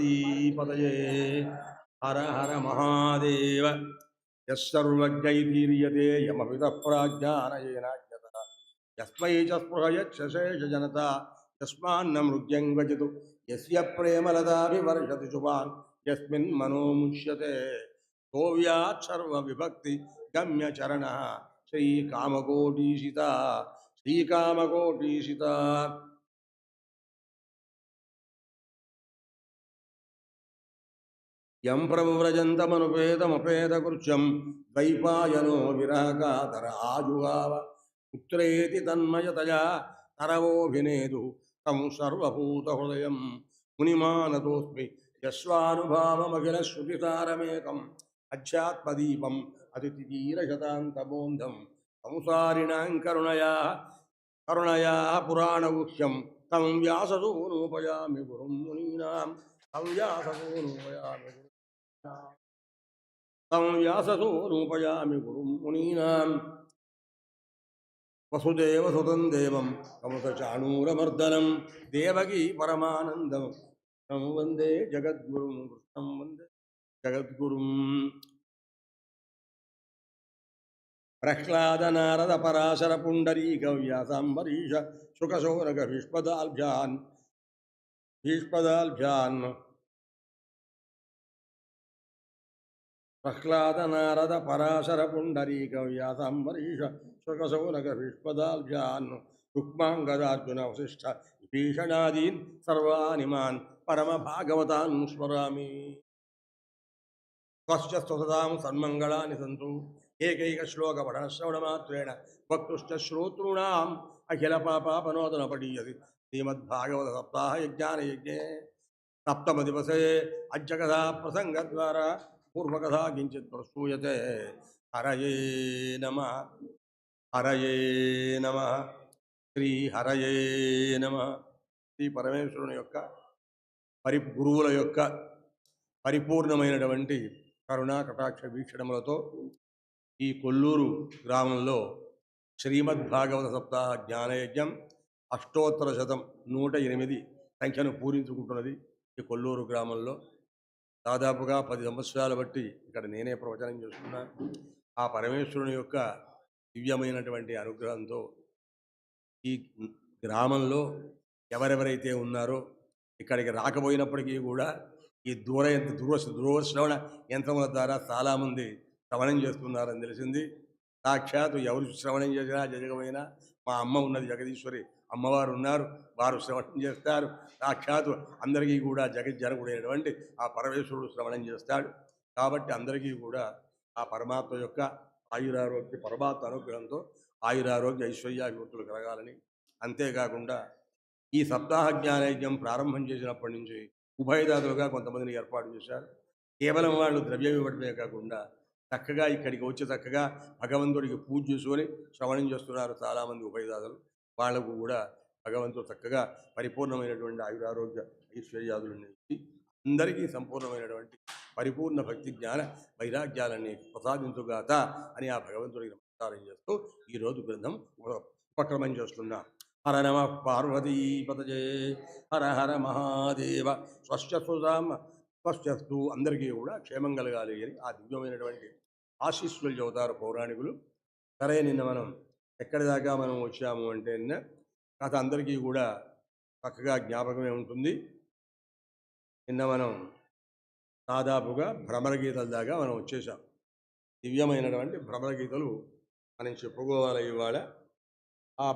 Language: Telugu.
பார்வதீபதயே ஹர ஹர மகாதேவ. யஸ்வர்வஜைதீரியதே யமவித பிராஜானயேனாஜ்யதா யஸ்மை சஸ்புகயச்சசேஷஜனதா யஸ்மான்ன மிருத்யங்கஜது யஸ்ய பிரேமலதாபி வருஷதி சுபான் யஸ்மின் மனோமுஷ்யதே கோவியாத் சர்வ விபக்தி கம்ய சரண ஸ்ரீ காமகோடீசிதா ஸ்ரீகாமகோடீசிதா యం ప్రవ్రజంతమనుపేతమపేతకృత్యం ద్వైపాయనో విరహకాతర ఆజుగావ పుత్రేతి తన్మయతయా తరవోభినేదు తం సర్వభూతహృదయం మునిమానతోస్మి యస్వానుభావమఖిల శ్రుతిసారమేకం అధ్యాత్మదీపం అతిథితీరశతాంతబోంధం సంసారిణాం కరుణయా కరుణయా పురాణగుహ్యం తం వ్యాసదూనోపయామి గురుం మునీనాం తం వ్యాసదూనోపయామి గురు தம் வியாசசோரூபயாமி குரும் முனீனாம் வசுதேவ சுதம் தேவம் கமசாணூரமர்தனம் தேவகி பரமானந்தம் தம் வந்தே ஜகத்குரும் கிருஷ்ணம் வந்தே ஜகத்குரும் பிரஹ்லாதநாரத பராசர புண்டரீகவியாசாம்பரீஷ சுகசோரக பீஷ்பதால்பியான் பீஷ்பதால்பியான் భీష్పదాల్భ్యాన్ ప్రహ్లాద నారద పరాశర పుండరీక వ్యాసాంబరీష శుకశౌనక విష్పదాభ్యాన్ రుక్మాంగదార్జున వశిష్ఠ విభీషణాదీన్ సర్వానిమాన్ పరమ భాగవతాన్ స్మరామి. స్వశ్చ స్వసదాం సన్మంగళాని సంతు ఏకైక శ్లోక పఠన శ్రవణమాత్రేణ వక్తుశ్చ శ్రోతॄణాం అఖిల పాపాపనోదన పడీయది శ్రీమద్భాగవత సప్తాహ యజ్ఞాన యజ్ఞే సప్తమ దివసే అజ్జకథా ప్రసంగ ద్వారా పూర్వకథా కించిత్ ప్రస్తూయతే హరయే నమ హరయే నమ శ్రీ హరయే నమ. శ్రీ పరమేశ్వరుని యొక్క పరి గురువుల యొక్క పరిపూర్ణమైనటువంటి కరుణా కటాక్ష వీక్షణములతో ఈ కొల్లూరు గ్రామంలో శ్రీమద్భాగవత సప్తాహ జ్ఞానయజ్ఞం అష్టోత్తర శతం నూట ఎనిమిది సంఖ్యను పూరించుకుంటున్నది ఈ కొల్లూరు గ్రామంలో. దాదాపుగా పది సంవత్సరాల బట్టి ఇక్కడ నేనే ప్రవచనం చేస్తున్నా ఆ పరమేశ్వరుని యొక్క దివ్యమైనటువంటి అనుగ్రహంతో ఈ గ్రామంలో ఎవరెవరైతే ఉన్నారో ఇక్కడికి రాకపోయినప్పటికీ కూడా ఈ దూర దూర దూరశ్రవణ యంత్రముల ద్వారా చాలామంది శ్రవణం చేస్తున్నారని తెలిసింది. సాక్షాత్తు ఎవరు శ్రవణం చేసినా జరగమైనా మా అమ్మ ఉన్నది జగదీశ్వరి. అమ్మవారు ఉన్నారు. వారు శ్రవణం చేస్తారు. సాక్షాత్తు అందరికీ కూడా జగజ్జనకుడైనటువంటి ఆ పరమేశ్వరుడు శ్రవణం చేస్తాడు. కాబట్టి అందరికీ కూడా ఆ పరమాత్మ యొక్క ఆయురారోగ్య పరమాత్మ అనుగ్రహంతో ఆయురారోగ్య ఐశ్వర్యాభివృద్ధులు కలగాలని. అంతేకాకుండా ఈ సప్తాహ జ్ఞానయజ్ఞం ప్రారంభం చేసినప్పటి నుంచి ఉభయదాతలుగా కొంతమందిని ఏర్పాటు చేశారు. కేవలం వాళ్ళు ద్రవ్యం ఇవ్వడమే కాకుండా చక్కగా ఇక్కడికి వచ్చి చక్కగా భగవంతుడికి పూజ చేసుకొని శ్రవణం చేస్తున్నారు చాలామంది ఉభయదాతలు వాళ్ళకు కూడా భగవంతుడు చక్కగా పరిపూర్ణమైనటువంటి ఆయురారోగ్య ఐశ్వర్యాదులను ఇచ్చి అందరికీ సంపూర్ణమైనటువంటి పరిపూర్ణ భక్తి జ్ఞాన వైరాగ్యాలన్నీ ప్రసాదించుగాత అని ఆ భగవంతుడికి నమస్కారం చేస్తూ ఈరోజు గ్రంథం ఉపక్రమం చేస్తున్నాం. హర నమ పార్వతీపతజే హర హర మహాదేవ. స్వస్థసుదాం స్వస్థస్తు అందరికీ కూడా క్షేమం కలగాలి అని ఆ దివ్యమైనటువంటి ఆశీస్సులు చెబుతారు పౌరాణికులు. సరే నిన్న మనం ఎక్కడి దాకా మనం వచ్చాము అంటే నిన్న కథ అందరికీ కూడా చక్కగా జ్ఞాపకమే ఉంటుంది. నిన్న మనం దాదాపుగా భ్రమర గీతల దాకా మనం వచ్చేసాం. దివ్యమైనటువంటి భ్రమర గీతలు మనం చెప్పుకోవాలి ఇవాళ. ఆ